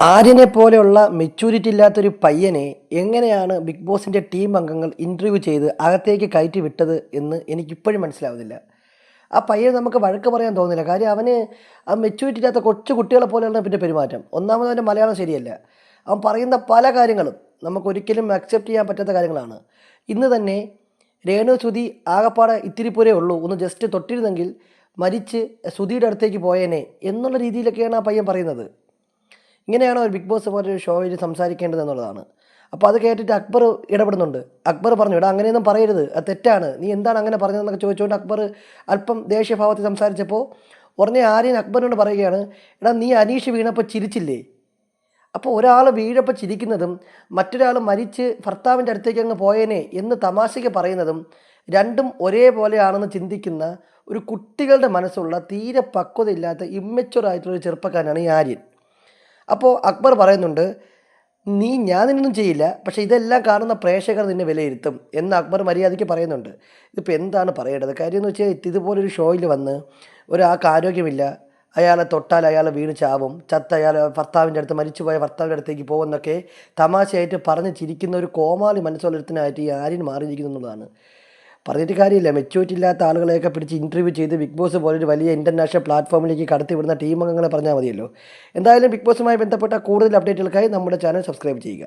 ആര്യനെ പോലെയുള്ള മെച്യൂരിറ്റി ഇല്ലാത്തൊരു പയ്യനെ എങ്ങനെയാണ് ബിഗ് ബോസിന്റെ ടീം അംഗങ്ങൾ ഇന്റർവ്യൂ ചെയ്ത് അകത്തേക്ക് കയറ്റി വിട്ടത് എന്ന് എനിക്കിപ്പോഴും മനസ്സിലാവുന്നില്ല. ആ പയ്യൻ നമുക്ക് വഴക്ക് പറയാൻ തോന്നുന്നില്ല. കാര്യം അവന് ആ മെച്യൂരിറ്റി ഇല്ലാത്ത കൊച്ചു കുട്ടികളെ പോലെയാണ് പിന്നെ പെരുമാറ്റം. ഒന്നാമത് അവന്റെ മലയാളം ശരിയല്ല. അവൻ പറയുന്ന പല കാര്യങ്ങളും നമുക്കൊരിക്കലും അക്സെപ്റ്റ് ചെയ്യാൻ പറ്റാത്ത കാര്യങ്ങളാണ്. ഇന്ന് തന്നെ രേണു ശ്രുതി ആകപ്പാടെ ഇത്തിരി പോരേ ഉള്ളൂ. ഒന്ന് ജസ്റ്റ് തൊട്ടിരുന്നെങ്കിൽ മരിച്ച് ശ്രുതിയുടെ അടുത്തേക്ക് പോയേനെ എന്നുള്ള രീതിയിലൊക്കെയാണ് ആ പയ്യൻ പറയുന്നത്. ഇങ്ങനെയാണ് ഒരു ബിഗ് ബോസ് പോലെ ഒരു ഷോയിൽ സംസാരിക്കേണ്ടത് എന്നുള്ളതാണ്. അപ്പോൾ അത് കേട്ടിട്ട് അക്ബർ ഇടപെടുന്നുണ്ട്. അക്ബർ പറഞ്ഞു ഇടാ അങ്ങനെയൊന്നും പറയരുത്. അത് തെറ്റാണ്. നീ എന്താണ് അങ്ങനെ പറഞ്ഞതെന്നൊക്കെ ചോദിച്ചുകൊണ്ട് അക്ബർ അല്പം ദേഷ്യഭാവത്തിൽ സംസാരിച്ചപ്പോൾ ഉടനെ ആര്യൻ അക്ബറിനോട് പറയുകയാണ് എടാ നീ അനീഷ് വീണപ്പോൾ ചിരിച്ചില്ലേ? അപ്പോൾ ഒരാൾ വീഴപ്പോൾ ചിരിക്കുന്നതും മറ്റൊരാൾ മരിച്ച് ഭർത്താവിന്റെ അടുത്തേക്ക് അങ്ങ് പോയേനെ എന്ന് തമാശയ്ക്ക് പറയുന്നതും രണ്ടും ഒരേപോലെയാണെന്ന് ചിന്തിക്കുന്ന ഒരു കുട്ടികളുടെ മനസ്സുള്ള തീരെ പക്വതയില്ലാത്ത ഇമ്മച്ചുവർ ആയിട്ടുള്ള ഒരു ചെറുപ്പക്കാരനാണ് ഈ ആര്യൻ. അപ്പോൾ അക്ബർ പറയുന്നുണ്ട് നീ ഞാൻ നിന്നൊന്നും ചെയ്യില്ല പക്ഷേ ഇതെല്ലാം കാണുന്ന പ്രേക്ഷകർ നിന്നെ വിലയിരുത്തും എന്ന് അക്ബർ മര്യാദയ്ക്ക് പറയുന്നുണ്ട്. ഇതിപ്പോൾ എന്താണ് പറയേണ്ടത്? കാര്യം എന്ന് വെച്ചാൽ ഇതുപോലെ ഇതുപോലൊരു ഷോയിൽ വന്ന് ഒരാൾക്ക് ആരോഗ്യമില്ല അയാളെ തൊട്ടാൽ അയാൾ വീണ് ചാവും ചത്ത അയാൾ ഭർത്താവിന്റെ അടുത്ത് മരിച്ചുപോയ ഭർത്താവിന്റെ അടുത്തേക്ക് പോകുമെന്നൊക്കെ തമാശയായിട്ട് പറഞ്ഞ് ചിരിക്കുന്ന ഒരു കോമാളി മനസ്സുള്ളൊരുത്തനായിട്ട് ഈ ആര്യൻ മാറിയിരിക്കുന്നു എന്നുള്ളതാണ്. പറഞ്ഞിട്ട് കാര്യമില്ല. മെച്യൂരിറ്റി ഇല്ലാത്ത ആളുകളെയൊക്കെ പിടിച്ച് ഇന്റർവ്യൂ ചെയ്ത് ബിഗ് ബോസ് പോലൊരു വലിയ ഇന്റർനാഷണൽ പ്ലാറ്റ്ഫോമിലേക്ക് കടത്തി വിടുന്ന ടീം അംഗങ്ങളെ പറഞ്ഞാൽ മതിയല്ലോ. എന്തായാലും ബിഗ് ബോസുമായി ബന്ധപ്പെട്ട കൂടുതൽ അപ്ഡേറ്റുകൾക്കായി നമ്മുടെ ചാനൽ സബ്സ്ക്രൈബ് ചെയ്യുക.